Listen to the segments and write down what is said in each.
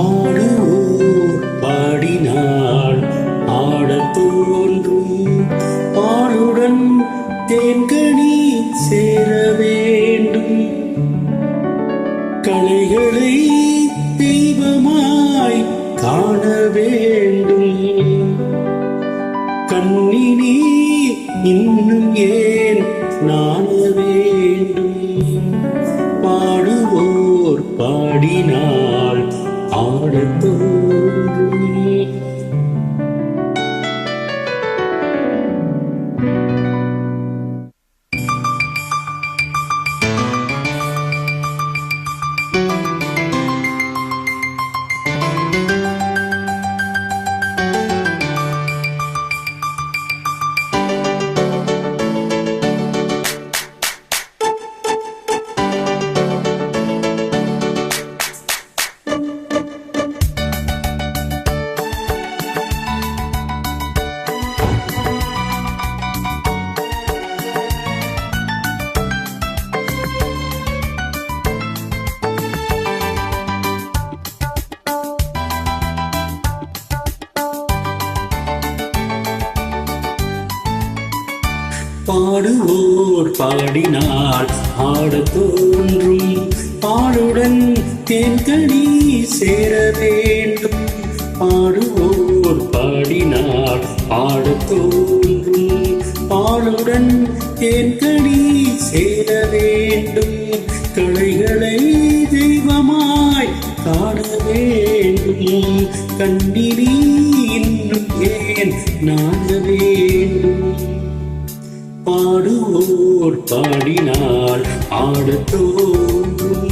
பாடுவோர் பாடினாள். ஆடத் தோன்றும் பாலுடன் தேன்கனி சேர வேண்டும். கலைகளை தெய்வமாய் காண வேண்டும். கண்ணினி இன்னும் ஏன் நாண ஆடத் தோன்றும் பாடுவோர் பாடினால் ஆடத் தோன்றும் பாடுடன் தேன்கனி சேர வேண்டும். பாடுவோர் பாடினால் ஆடத் தோன்றும் பாடுடன் தேன்கனி சேர வேண்டும். கலைகளை தெய்வமாய் காண வேண்டும். கண்ணினி இன்னும் ஏன் நாட வேண்டும். பாடுவோர் பாடினால் ஆடத் தோன்றும்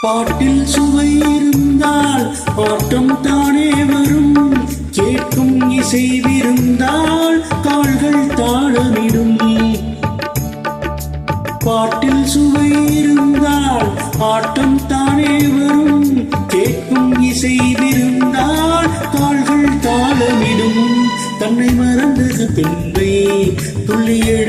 பாட்டில் சுவை இருந்தால் ஆட்டம் தானே வரும். கேட்கும் இசை விருந்தால் கால்கள் தாளமிடும். பாட்டில் சுவை இருந்தால் ஆட்டம் தானே வரும். கேட்கும் இசை விருந்தால் கால்கள் தாளமிடும். தன்னை மறந்தது பெண்மை துள்ளிய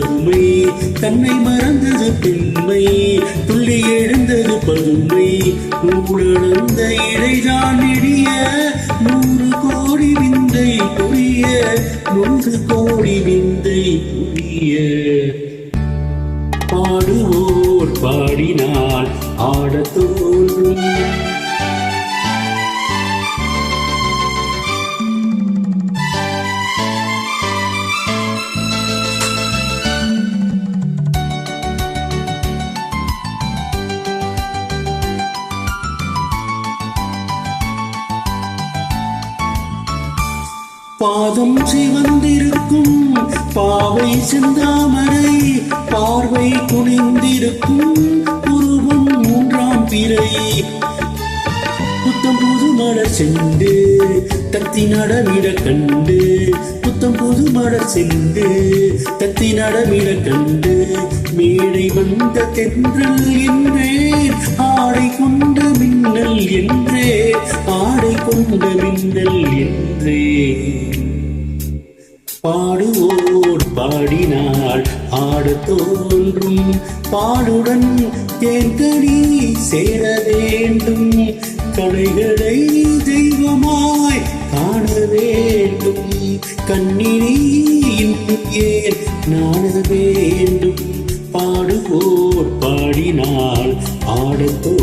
பதுமை. தன்னை மறந்தது பெண்மை. துள்ளி எழுந்தது பதுமை. நூடந்த இடைதான் நெடிய நூறு கோடி விந்தை புரிய நூறு கோடி விந்தை புரிய பாடுவோர் பாடினால் ஆடத் தோன்றும். பாதம் சிவந்திருக்கும் பாவை செந்தாமரை பார்வை குனிந்திருக்கும் உருவம் மூன்றாம் பிறை. புத்தம் புது மலர் செண்டு தத்தி நடமிட கண்டு. புத்தம் புது மலர் செண்டு தத்தி நடமிட கண்டு. மேடை வந்த தென்றல் என்றே ஆடை கொண்ட மின்னல் என்றே ஆடை கொண்ட மின்னல் என்றே. பாடுவோர் பாடினால் ஆட தோன்றும். பாடுடன் தேன்கனி சேர வேண்டும். கலைகளை தெய்வமாய் காண வேண்டும். கண்ணினி இன்னும் ஏன் நாண வேண்டும். பாடுவோர் பாடினால் ஆடத்தூ